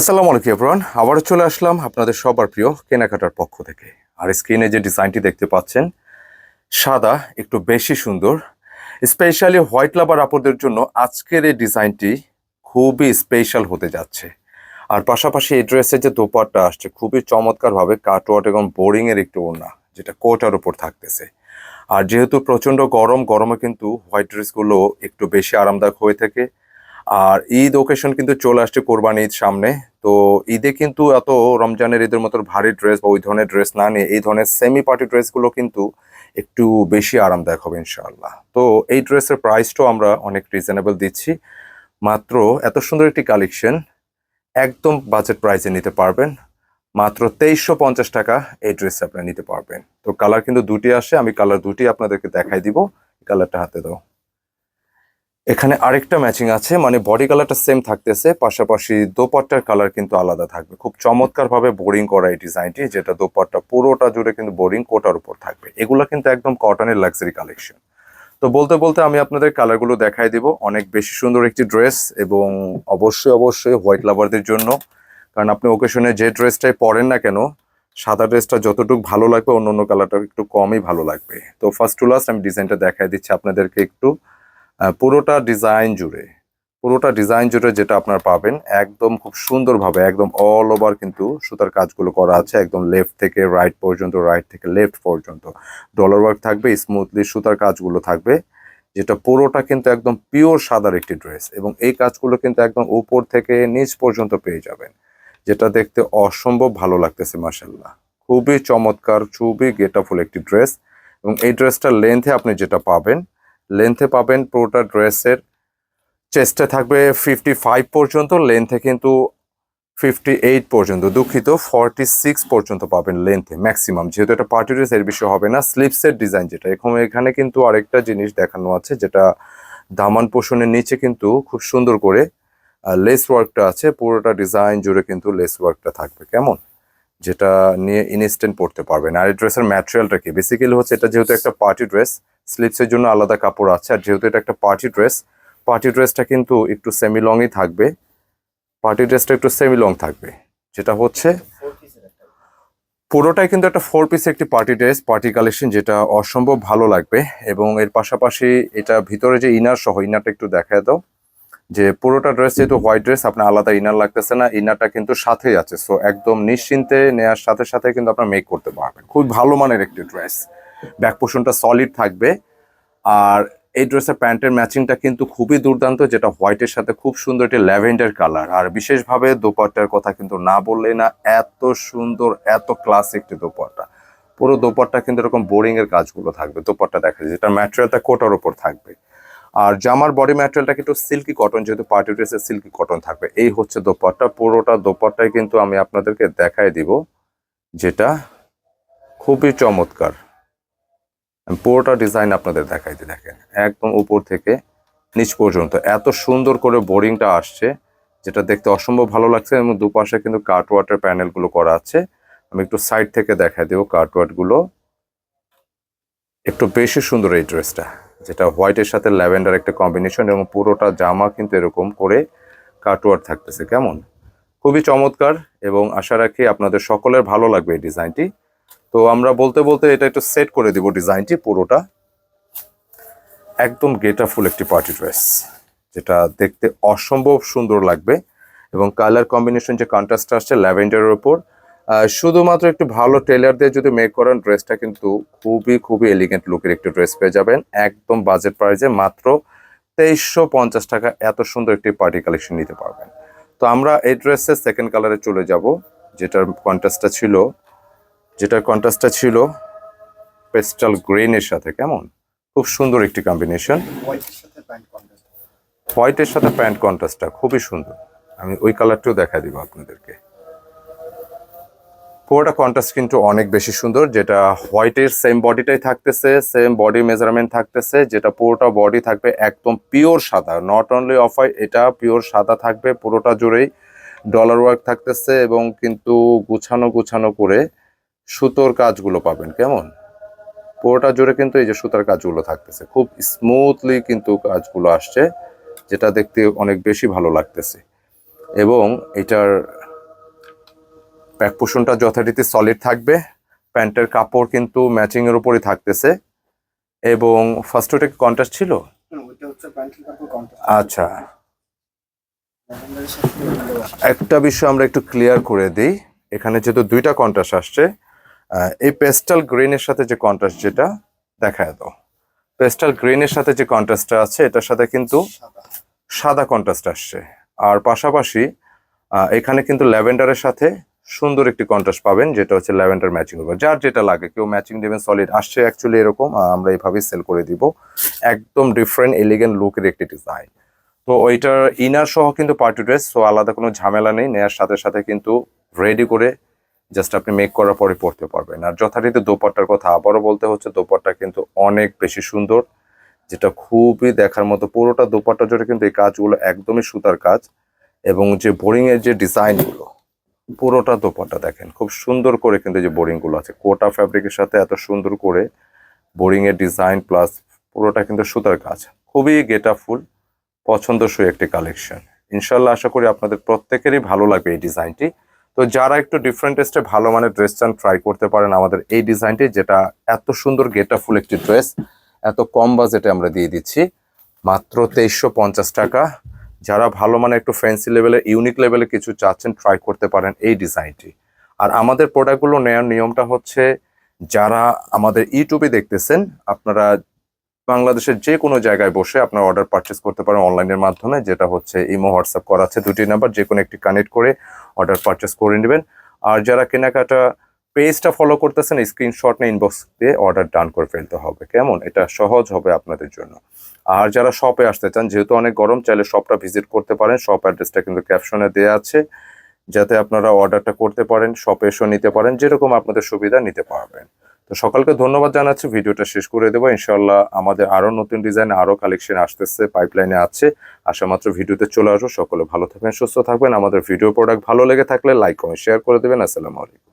আসসালামু আলাইকুম এভরান আবারও চলে আসলাম আপনাদের সবার প্রিয় কেনাকাটার পক্ষ থেকে। আর স্ক্রিনে যে ডিজাইনটি দেখতে পাচ্ছেন, সাদা, একটু বেশি সুন্দর। স্পেশালি হোয়াইট লাভার আপদের জন্য আজকের এই ডিজাইনটি খুবই স্পেশাল হতে যাচ্ছে। আর পাশাপাশি এই ড্রেসের যে দোপাট্টা আসছে, খুবই চমৎকারভাবে কাটওয়াট এবং বোরিং এর একটু ওড়না, যেটা কোটার উপর থাকতেছে। আর যেহেতু প্রচণ্ড গরম, গরমে কিন্তু হোয়াইট ড্রেসগুলো একটু বেশি আরামদায়ক হয়ে থাকে। আর ঈদ ওকেশন কিন্তু চলে আসছে কোরবানি ঈদ সামনে। তো ঈদে কিন্তু এত রমজানের ঈদের মতো ভারী ড্রেস বা ওই ধরনের ড্রেস না নিয়ে, এই ধরনের সেমি পার্টি ড্রেসগুলো কিন্তু একটু বেশি আরামদায়ক হবে ইনশাআল্লাহ। তো এই ড্রেসের প্রাইসটাও আমরা অনেক রিজনেবল দিচ্ছি। মাত্র এত সুন্দর একটি কালেকশন একদম বাজেট প্রাইসে নিতে পারবেন। মাত্র তেইশশো পঞ্চাশ টাকা এই ড্রেস আপনারা নিতে পারবেন। তো কালার কিন্তু দুটি আসে, আমি কালার দুটি আপনাদেরকে দেখাই দিব। কালারটা হাতে দাও। এখানে আরেকটা ম্যাচিং আছে মানে বডি কালারটা সেম থাকতেছে, পাশাপাশি দোপাট্টার কালার কিন্তু আলাদা থাকবে। খুব চমৎকার ভাবে বোরিং করা এই ডিজাইনটি যেটা দোপাট্টা পুরোটা জুড়ে কিন্তু বোরিং কোটার উপর থাকবে। এগুলো কিন্তু একদম কটনের লাক্সারি কালেকশন তো বলতে বলতে আমি আপনাদের কালারগুলো দেখাই দিব। অনেক বেশি সুন্দর একটি ড্রেস এবং অবশ্যই অবশ্যই হোয়াইট লাভারদের জন্য। কারণ আপনি ওকেশনে যে ড্রেসটাই পরেন না কেন, সাদা ড্রেসটা যতটুকু ভালো লাগবে অন্য অন্য কালারটা একটু কমই ভালো লাগবে। তো ফার্স্ট টু লাস্ট আমি ডিজাইনটা দেখাই দিচ্ছি আপনাদেরকে একটু। পুরোটা ডিজাইন জুড়ে, পুরোটা ডিজাইন জুড়ে যেটা আপনার পাবেন, একদম খুব সুন্দরভাবে, একদম অল ওভার কিন্তু সুতার কাজগুলো করা আছে, একদম লেফট থেকে রাইট পর্যন্ত রাইট থেকে লেফট পর্যন্ত। ডলার ওয়ার্ক থাকবে স্মুথলি সুতার কাজগুলো থাকবে, যেটা পুরোটা কিন্তু একদম পিওর সাদার একটি ড্রেস এবং এই কাজগুলো কিন্তু একদম উপর থেকে নিচ পর্যন্ত পেয়ে যাবেন, যেটা দেখতে অসম্ভব ভালো লাগতেছে মাসাল্লাহ খুবই চমৎকার, খুবই গেটাফুল একটি ড্রেস এবং এই ড্রেসটার লেন্থে আপনি যেটা পাবেন লেন্থে পাবেন পুরোটা ড্রেসের চেস্টে থাকবে ফিফটি ফাইভ পর্যন্ত লেন্থে কিন্তু ফিফটি এইট পর্যন্ত। দুঃখিত ফর্টি সিক্স পর্যন্ত পাবেন লেন্থে ম্যাক্সিমাম যেহেতু এটা পার্টি ড্রেস এর বিষয় হবে না। স্লিপসের ডিজাইন যেটা, এখন, এখানে কিন্তু আরেকটা জিনিস দেখানো আছে, যেটা দামান পোষণের নিচে কিন্তু খুব সুন্দর করে লেস ওয়ার্কটা আছে। পুরোটা ডিজাইন জুড়ে কিন্তু লেস ওয়ার্কটা থাকবে। কেমন? যেটা নিয়ে ইনস্ট্যান্ট পড়তে পারবেন আর এই ড্রেসের ম্যাটেরিয়ালটা কি? বেসিক্যালি হচ্ছে এটা যেহেতু একটা পার্টি ড্রেস স্লিপসের জন্য আলাদা কাপড় আছে, আর যেহেতু এটা একটা পার্টি ড্রেস পার্টি ড্রেসটা কিন্তু একটু সেমি লংই থাকবে পার্টি ড্রেসটা একটু সেমি লং থাকবে। যেটা হচ্ছে পুরোটাই কিন্তু একটা ফোর পিস একটি পার্টি ড্রেস পার্টি কালেকশন যেটা অসম্ভব ভালো লাগবে। এবং এর পাশাপাশি এটা ভিতরে যে ইনার সহ ইনারটা একটু দেখায় দাও। যে পুরোটা ড্রেস যেহেতু হোয়াইট ড্রেস আপনার আলাদা ইনার লাগতেছে না ইনারটা কিন্তু সাথেই আছে। সো একদম নিশ্চিন্তে নেওয়ার সাথে সাথে কিন্তু আপনার মেক করতে পারবেন। খুব ভালো মানের একটি ড্রেস ব্যাক পোর্শনটা সলিড থাকবে। আর এই ড্রেসের প্যান্টের ম্যাচিংটা কিন্তু খুবই দুর্দান্ত যেটা হোয়াইটের সাথে খুব সুন্দর একটি ল্যাভেন্ডার কালার আর বিশেষভাবে দোপাট্টার কথা কিন্তু না বললেই না এত সুন্দর এত ক্লাস একটি দোপাট্টা। পুরো দোপাট্টা কিন্তু এরকম বোরিংয়ের এর কাজগুলো থাকবে। দোপাট্টা দেখা যায় যেটা ম্যাটেরিয়ালটা কোটার উপর থাকবে। আর জামার বডি ম্যাটেরিয়ালটা কিন্তু সিল্কি কটন যেহেতু পার্টি ড্রেসে সিল্কি কটন থাকবে। এই হচ্ছে দোপাট্টা, পুরোটা দোপাট্টায় কিন্তু আমি আপনাদেরকে দেখাই দিব, যেটা খুবই চমৎকার। পুরোটা ডিজাইন আপনাদের দেখাইতে দেখেন, একদম উপর থেকে নিচ পর্যন্ত। এত সুন্দর করে বোরিংটা আসছে, যেটা দেখতে অসম্ভব ভালো লাগছে এবং দুপাশে কিন্তু কাটওয়াটের প্যানেলগুলো করা আছে। আমি একটু সাইড থেকে দেখাই দেবো কাটওয়াটগুলো একটু বেশি সুন্দর এই ড্রেসটা যেটা হোয়াইটের সাথে ল্যাভেন্ডার একটা কম্বিনেশন এবং পুরোটা জামা কিন্তু এরকম করে কাটওয়ার্ড থাকতেছে কেমন? খুবই চমৎকার এবং আশা রাখি আপনাদের সকলের ভালো লাগবে এই ডিজাইনটি। তো আমরা বলতে বলতে এটা একটু সেট করে দিব ডিজাইনটি পুরোটা। একদম গেটা ফুল একটি পার্টি ড্রেস যেটা দেখতে অসম্ভব সুন্দর লাগবে এবং কালার কম্বিনেশন যে কন্ট্রাস্ট আসছে ল্যাভেন্ডারের আহ, শুধুমাত্র একটু ভালো টেলার দিয়ে যদি মেক করেন ড্রেসটা কিন্তু খুবই খুবই এলিগেন্ট লুকের একটি ড্রেস পেয়ে যাবেন। একদম বাজেট প্রাইসে মাত্র তেইশশো পঞ্চাশ টাকা এত সুন্দর একটি পার্টি কালেকশন নিতে পারবেন। তো আমরা এই ড্রেসের সেকেন্ড কালারে চলে যাব, যেটার কন্ট্রাস্টটা ছিল, যেটার কন্ট্রাস্টটা ছিল পেস্টাল গ্রিনের সাথে, কেমন? খুব সুন্দর একটি কম্বিনেশন হোয়াইটের সাথে প্যান্ট কন্ট্রাস্টটা খুবই সুন্দর। আমি ওই কালারটাও দেখা দিব আপনাদেরকে। পুরোটা কন্ট্রাস্ট কিন্তু অনেক বেশি সুন্দর, যেটা হোয়াইটের সেম বডিটাই থাকতেছে সেম বডি মেজারমেন্ট থাকতেছে, যেটা পুরোটা বডি থাকবে একদম পিওর সাদা। নট অনলি অফ হোয়াইট এটা পিওর সাদা থাকবে পুরোটা জুড়েই। ডলার ওয়ার্ক থাকতেছে এবং কিন্তু গুছানো গুছানো করে সুতোর কাজগুলো পাবেন, কেমন? পুরোটা জুড়ে কিন্তু এই যে সুতার কাজগুলো থাকতেছে। খুব স্মুথলি কিন্তু কাজগুলো আসছে, যেটা দেখতে অনেক বেশি ভালো লাগতেছে। এবং এটার ব্যাক পোষণটা যথারীতি সলিড থাকবে। প্যান্টের কাপড় কিন্তু ম্যাচিং এর উপরই থাকতেছে। এবং ফার্স্ট ওটা কন্ট্রাস্ট ছিল? আচ্ছা। একটা বিষয় আমরা একটু ক্লিয়ার করে দিই। এখানে যেহেতু দুইটা কন্ট্রাস্ট আসছে এই পেস্টাল গ্রিনের সাথে যে কন্ট্রাস্ট যেটা দেখায় দাও পেস্টাল গ্রিনের সাথে যে কন্ট্রাস্টটা আছে এটার সাথে কিন্তু সাদা। সাদা কন্ট্রাস্ট আসছে। আর পাশাপাশি এখানে কিন্তু ল্যাভেন্ডারের সাথে সুন্দর একটি কন্ট্রাস্ট পাবেন, যেটা হচ্ছে ল্যাভেন্ডার ম্যাচিং করবে যার যেটা লাগে, কেউ ম্যাচিং দেবেন সলিড আসছে অ্যাকচুয়ালি এরকম আমরা এইভাবেই সেল করে দিব। একদম ডিফারেন্ট এলিগেন্ট লুকের একটি ডিজাইন তো ওইটার ইনার সহ কিন্তু পার্টি ড্রেস সো আলাদা কোনো ঝামেলা নেই, নেয়ার সাথে সাথে কিন্তু রেডি করে জাস্ট আপনি মেক করার পরে পড়তে পারবেন। আর যথারীতি দোপাট্টার কথা আবারও বলতে হচ্ছে, দোপাট্টা কিন্তু অনেক বেশি সুন্দর, যেটা খুবই দেখার মতো। পুরোটা দোপাট্টা জুড়ে কিন্তু এই কাজগুলো একদমই সুতার কাজ, এবং যে বোরিংয়ের যে ডিজাইনগুলো পুরোটা দোপাট্টা দেখেন। খুব সুন্দর করে কিন্তু যে বোরিংগুলো আছে। কোটা ফ্যাব্রিকের সাথে এত সুন্দর করে বোরিং এর ডিজাইন প্লাস পুরোটা কিন্তু সুতার কাজ। খুবই গেটা ফুল পছন্দসই একটি কালেকশন। ইনশাল্লাহ আশা করি আপনাদের প্রত্যেকেরই ভালো লাগবে এই ডিজাইনটি। তো যারা একটু ডিফারেন্ট টেস্টে ভালো মানের ড্রেস চান ট্রাই করতে পারেন আমাদের এই ডিজাইনটি, যেটা এত সুন্দর গেটা ফুল একটি ড্রেস এত কম বাজেটে আমরা দিয়ে দিচ্ছি। মাত্র তেইশশো টাকা। যারা ভালো মানে একটু ফ্যান্সি লেভেলে ইউনিক লেভেলে কিছু চাচ্ছেন ট্রাই করতে পারেন এই ডিজাইনটি আর আমাদের প্রোডাক্টগুলো নেওয়ার নিয়মটা হচ্ছে, যারা আমাদের ইউটিউবে দেখতেছেন, আপনারা বাংলাদেশের যে কোনো জায়গায় বসে আপনার অর্ডার পারচেস করতে পারেন অনলাইনের মাধ্যমে, যেটা হচ্ছে ইমো, হোয়াটসঅ্যাপ করা আছে দুটি নাম্বার যে কোনো একটি কানেক্ট করে অর্ডার পারচেস করে নেবেন। আর যারা কেনাকাটা পেজটা ফলো করতেছেন স্ক্রিনশট নিয়ে ইনবক্স দিয়ে অর্ডার ডান করে ফেলতে হবে। কেমন? এটা সহজ হবে আপনাদের জন্য। আর যারা শপে আসতে চান, যেহেতু অনেক গরম, চাইলে শপটা ভিজিট করতে পারেন। শপ অ্যাড্রেসটা কিন্তু ক্যাপশনে দেওয়া আছে। যাতে আপনারা অর্ডারটা করতে পারেন শপে এসেও নিতে পারেন, যেরকম আপনাদের সুবিধা নিতে পারবেন। তো সকালকে ধন্যবাদ জানাচ্ছি। ভিডিওটা শেষ করে দেবো। ইনশাল্লাহ আমাদের আরও নতুন ডিজাইন আরও কালেকশন আসতেছে পাইপলাইনে আছে। আসা মাত্র ভিডিওতে চলে আসো সকলে ভালো থাকবেন, সুস্থ থাকবেন। আমাদের ভিডিও প্রোডাক্ট ভালো লেগে থাকলে লাইক কমেন্ট শেয়ার করে দেবেন। আসসালামু আলাইকুম।